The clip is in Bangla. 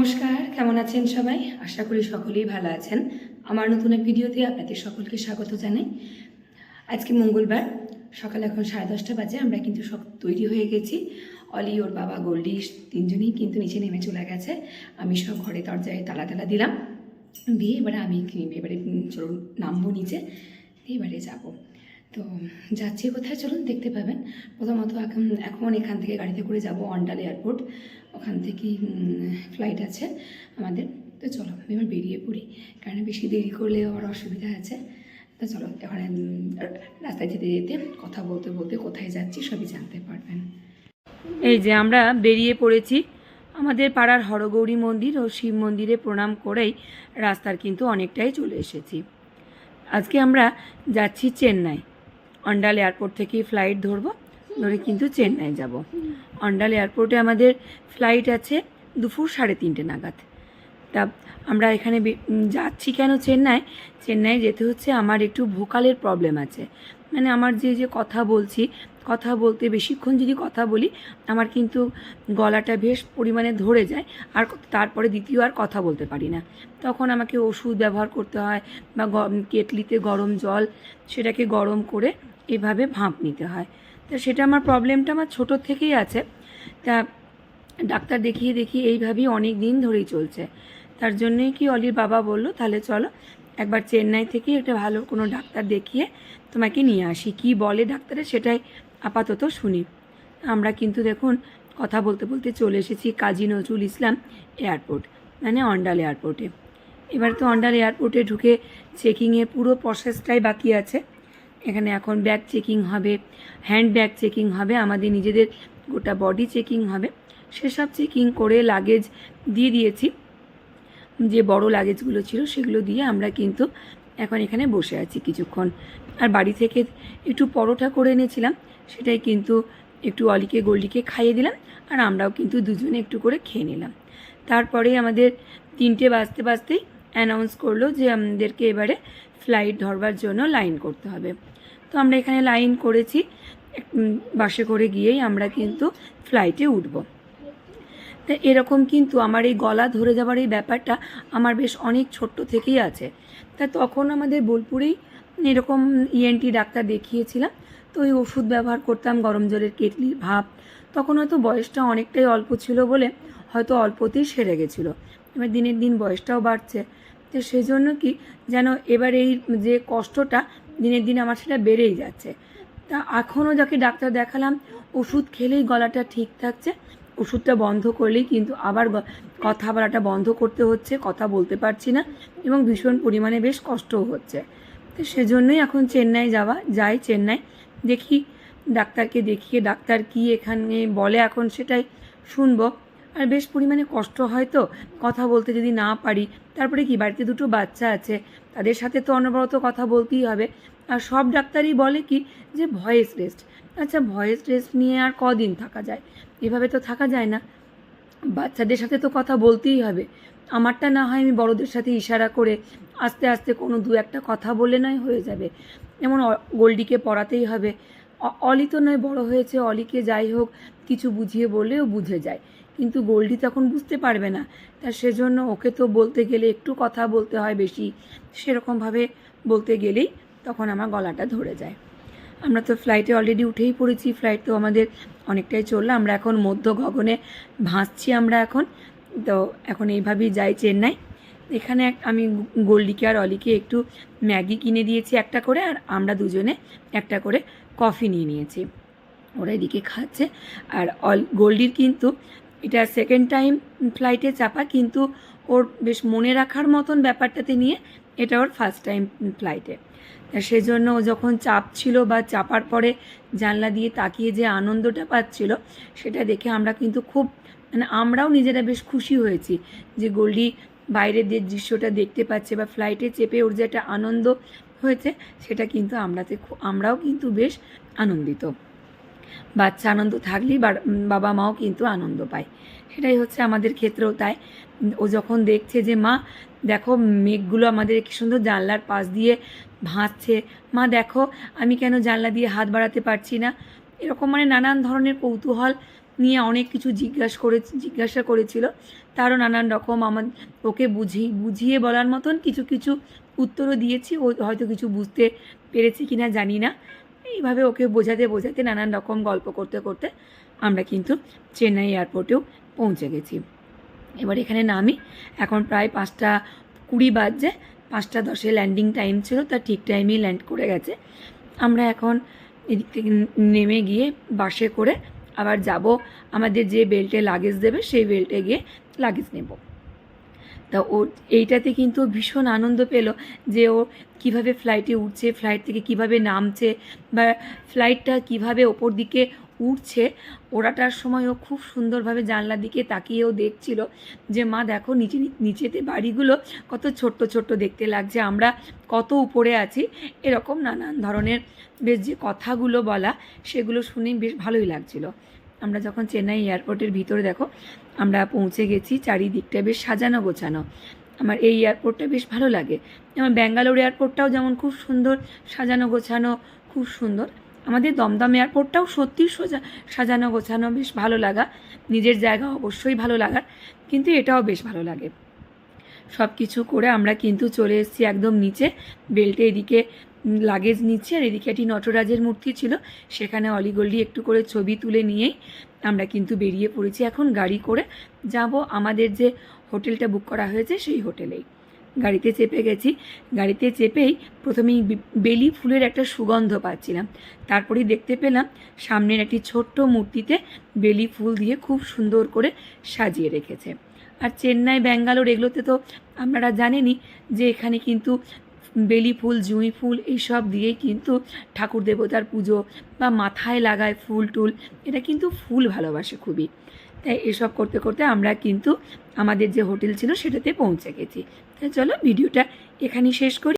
নমস্কার, কেমন আছেন সবাই? আশা করি সকলেই ভালো আছেন। আমার নতুন এক ভিডিওতে আপনাদের সকলকে স্বাগত জানাই। আজকে মঙ্গলবার, সকাল এখন সাড়ে দশটা বাজে, আমরা কিন্তু সব তৈরি হয়ে গেছি। অলি, ওর বাবা গোল্ডি তিনজনেই কিন্তু নিচে নেমে চলে গেছে। আমি সব ঘরে দরজায় তালা তালা দিলাম। দিয়ে এবারে আমি এবারে চলুন নামবো নিচে। এবারে যাব। তো যাচ্ছি কোথায় চলুন দেখতে পাবেন। প্রথমত এখন এখন এখান থেকে গাড়িতে করে যাব অন্ডাল এয়ারপোর্ট। ওখান থেকে ফ্লাইট আছে আমাদের। তো চলো, এবার বেরিয়ে পড়ি। কারণ বেশি দেরি করলে আবার অসুবিধা আছে। তো চলো এখানে রাস্তায় যেতে যেতে কথা বলতে বলতে কোথায় যাচ্ছি সবই জানতে পারবেন। এই যে আমরা বেরিয়ে পড়েছি। আমাদের পাড়ার হরগৌরী মন্দির ও শিব মন্দিরে প্রণাম করেই রাস্তার কিন্তু অনেকটাই চলে এসেছি। আজকে আমরা যাচ্ছি চেন্নাই। অন্ডাল এয়ারপোর্ট থেকে ফ্লাইট ধরবো, ধরে কিন্তু চেন্নাই যাব। অন্ডাল এয়ারপোর্টে আমাদের ফ্লাইট আছে দুপুর সাড়ে তিনটে নাগাদ। তা আমরা এখানে যাচ্ছি কেন চেন্নাই? চেন্নাই যেতে হচ্ছে আমার একটু ভোকালের প্রবলেম আছে। মানে আমার যে যে কথা বলছি, কথা বলতে বেশিক্ষণ যদি কথা বলি, আমার কিন্তু গলাটা বেশ পরিমাণে ধরে যায়, আর তারপরে দ্বিতীয় আর কথা বলতে পারি না। তখন আমাকে ওষুধ ব্যবহার করতে হয় বা কেটলিতে গরম জল, সেটাকে গরম করে এভাবে ভাঁপ নিতে হয়। তা সেটা আমার প্রবলেমটা আমার ছোটো থেকেই আছে। তা ডাক্তার দেখিয়ে দেখিয়ে এইভাবেই অনেক দিন ধরেই চলছে। তার জন্যই কি অলির বাবা বলল? তাহলে চলো, একবার চেন্নাই থেকে একটা ভালো কোনো ডাক্তার দেখিয়ে তোমাকে নিয়ে আসি। কি বলে ডাক্তারে সেটাই আপাতত শুনি। আমরা কিন্তু দেখুন কথা বলতে বলতে চলে এসেছি কাজী নজরুল ইসলাম এয়ারপোর্ট মানে অন্ডাল এয়ারপোর্টে। এবার তো অন্ডাল এয়ারপোর্টে ঢুকে চেকিংয়ের পুরো প্রসেসটাই বাকি আছে। এখানে এখন ব্যাগ চেকিং হবে, হ্যান্ড ব্যাগ চেকিং হবে, আমাদের নিজেদের গোটা বডি চেকিং হবে। সেসব চেকিং করে লাগেজ দিয়ে দিয়েছি। যে বড় লাগেজগুলো ছিল সেগুলো দিয়ে আমরা কিন্তু এখন এখানে বসে আছি কিছুক্ষণ। আর বাড়ি থেকে একটু পরোটা করে এনেছিলাম, সেটাই কিন্তু একটু অলিকে গোল্ডিকে খাইয়ে দিলাম আর আমরাও কিন্তু দুজনে একটু করে খেয়ে নিলাম। তারপরে আমাদের তিনটে বাজতে বাজতেই অ্যানাউন্স করল যে আমাদেরকে এবারে ফ্লাইট ধরবার জন্য লাইন করতে হবে। তো আমরা এখানে লাইন করেছি বাসে করে গিয়েই আমরা কিন্তু ফ্লাইটে উঠবো। তা এরকম কিন্তু আমার এই গলা ধরে যাওয়ার এই ব্যাপারটা আমার বেশ অনেক ছোট্ট থেকেই আছে। তা তখন আমাদের বোলপুরেই এরকম ইএনটি ডাক্তার দেখিয়েছিলাম। তো ওই ওষুধ ব্যবহার করতাম, গরম জলের কেটলির ভাপ। তখন হয়তো বয়সটা অনেকটাই অল্প ছিল বলে হয়তো অল্পতেই সেরে গেছিল। এবার দিনের দিন বয়সটাও বাড়ছে। তো সেই জন্য কি যেন এবার এই যে কষ্টটা দিনের দিন আমার সেটা বেড়েই যাচ্ছে। তা এখনও যাকে ডাক্তার দেখালাম, ওষুধ খেলেই গলাটা ঠিক থাকছে। ওষুধটা বন্ধ করলেই কিন্তু আবার কথা বলাটা বন্ধ করতে হচ্ছে, কথা বলতে পারছি না এবং ভীষণ পরিমাণে বেশ কষ্টও হচ্ছে। তো সেজন্যই এখন চেন্নাই যাওয়া, যাই চেন্নাই, দেখি ডাক্তারকে দেখিয়ে ডাক্তার কি এখানে বলে এখন সেটাই শুনব। আর বেশ পরিমাণে কষ্ট হয় তো। কথা বলতে যদি না পারি, তারপরে কি, বাড়িতে দুটো বাচ্চা আছে, তাদের সাথে তো অনবরত কথা বলতেই হবে। আর সব ডাক্তারই বলে কি, যে ভয়েস রেস্ট। আচ্ছা ভয়েস রেস্ট নিয়ে আর কদিন থাকা যায়? এভাবে তো থাকা যায় না। বাচ্চাদের সাথে তো কথা বলতেই হবে। আমারটা না হয় আমি বড়দের সাথে ইশারা করে আস্তে আস্তে কোনো দু একটা কথা বলে নয় হয়ে যাবে। যেমন অ- গোল্ডিকে পড়াতেই হবে। অলি তো নয়, বড় হয়েছে, অলিকে যাই হোক, কিছু বুঝিয়ে বললেও বুঝে যায়। কিন্তু গোল্ডি তখন বুঝতে পারবে না। তা সেজন্য ওকে তো বলতে গেলে একটু কথা বলতে হয় বেশি। সেরকমভাবে বলতে গেলেই তখন আমার গলাটা ধরে যায়। আমরা তো ফ্লাইটে অলরেডি উঠেই পড়েছি। ফ্লাইট তো আমাদের অনেকটাই চলল। আমরা এখন মধ্য গগনে ভাসছি আমরা এখন। তো এখন এইভাবেই যাই চেন্নাই। এখানে আমি গোল্ডিকে আর অলিকে একটু ম্যাগি কিনে দিয়েছি একটা করে আর আমরা দুজনে একটা করে কফি নিয়ে নিয়েছি। ওরা এদিকে খাচ্ছে। আর অল গোল্ডির কিন্তু এটা সেকেন্ড টাইম ফ্লাইটে চাপা, কিন্তু ওর বেশ মনে রাখার মতন ব্যাপারটাতে নিয়ে এটা ওর ফার্স্ট টাইম ফ্লাইটে সেজন্য ও যখন চাপ ছিল বা চাপার পরে জানলা দিয়ে তাকিয়ে যে আনন্দটা পাচ্ছিল, সেটা দেখে আমরা কিন্তু খুব মানে আমরাও নিজেরা বেশ খুশি হয়েছি যে গোল্ডি বাইরের যে দৃশ্যটা দেখতে পাচ্ছে বা ফ্লাইটে চেপে ওর যে একটা আনন্দ হয়েছে, সেটা কিন্তু আমরাতে আমরাও কিন্তু বেশ আনন্দিত। বাচ্চা আনন্দ থাকলেই বাবা মাও কিন্তু আনন্দ পায়। সেটাই হচ্ছে আমাদের ক্ষেত্রেও তাই। ও যখন দেখছে যে, মা, দেখো মেঘগুলো আমাদের কি সুন্দর জানলার পাশ দিয়ে ভাসছে। মা, দেখো আমি কেন জানলা দিয়ে হাত বাড়াতে পারছি না? এরকম মানে নানান ধরনের কৌতূহল নিয়ে অনেক কিছু জিজ্ঞাসা করে, জিজ্ঞাসা করেছিল। তারও নানান রকম আমার ওকে বুঝিয়ে বুঝিয়ে বলার মতন কিছু কিছু উত্তরও দিয়েছি। ও হয়তো কিছু বুঝতে পেরেছি কিনা জানি না। এইভাবে ওকে বোঝাতে বোঝাতে নানান রকম গল্প করতে করতে আমরা কিন্তু চেন্নাই এয়ারপোর্টেও পৌঁছে গেছি। এবার এখানে নামি। এখন প্রায় পাঁচটা কুড়ি বাজছে। পাঁচটা দশে ল্যান্ডিং টাইম ছিল তার ঠিক টাইমেই ল্যান্ড করে গেছে। আমরা এখন এদিক থেকে নেমে গিয়ে বাসে করে আবার যাব। আমাদের যে বেল্টে লাগেজ দেবে, সেই বেল্টে গিয়ে লাগেজ নেব। তা ও এইটাতে কিন্তু ভীষণ আনন্দ পেল যে ও কীভাবে ফ্লাইটে উঠছে ফ্লাইট থেকে কীভাবে নামছে বা ফ্লাইটটা কীভাবে ওপর দিকে উঠছে, ওড়াটার সময় ও খুব সুন্দরভাবে জানলার দিকে তাকিয়েও দেখছিল যে, মা, দেখো নিচে, নিচেতে বাড়িগুলো কত ছোট্ট ছোট্ট দেখতে লাগছে, আমরা কত উপরে আছি। এরকম নানান ধরনের বেশ যে কথাগুলো বলা, সেগুলো শুনেই বেশ ভালোই লাগছিল। আমরা যখন চেন্নাই এয়ারপোর্টের ভিতরে দেখো, আমরা পৌঁছে গেছি চারিদিকটা বেশ সাজানো গোছানো। আমার এই এয়ারপোর্টটা বেশ ভালো লাগে। যেমন ব্যাঙ্গালোর এয়ারপোর্টটাও যেমন খুব সুন্দর সাজানো গোছানো, খুব সুন্দর। আমাদের দমদম এয়ারপোর্টটাও সত্যি সোজা সাজানো গোছানো বেশ ভালো লাগা। নিজের জায়গা অবশ্যই ভালো লাগার, কিন্তু এটাও বেশ ভালো লাগে। সব কিছু করে আমরা কিন্তু চলে এসেছি একদম নিচে। বেল্টে এদিকে লাগেজ নিচ্ছে। আর এদিকে একটি নটরাজের মূর্তি ছিল। সেখানে অলিগল্লি একটু করে ছবি তুলে নিয়েই আমরা কিন্তু বেরিয়ে পড়েছি এখন গাড়ি করে। যাব আমাদের যে হোটেলটা বুক করা হয়েছে সেই হোটেলেই। গাড়িতে চেপে গেছি। গাড়িতে চেপেই প্রথমেই বেলি ফুলের একটা সুগন্ধ পাচ্ছিলাম। তারপরেই দেখতে পেলাম সামনের একটি ছোট্ট মূর্তিতে বেলি ফুল দিয়ে খুব সুন্দর করে সাজিয়ে রেখেছে। আর চেন্নাই, ব্যাঙ্গালোর এগুলোতে তো আপনারা জানেনই যে এখানে কিন্তু বেলি ফুল, জুঁই ফুল এইসব দিয়ে কিন্তু ঠাকুর দেবতার পুজো বা মাথায় লাগায় ফুল টুল, এটা কিন্তু ফুল ভালোবাসে খুবই। তাই এসব করতে করতে আমরা কিন্তু আমাদের যে হোটেল ছিল সেটাতে পৌঁছে গেছি। তাই চলো ভিডিওটা এখানেই শেষ করি।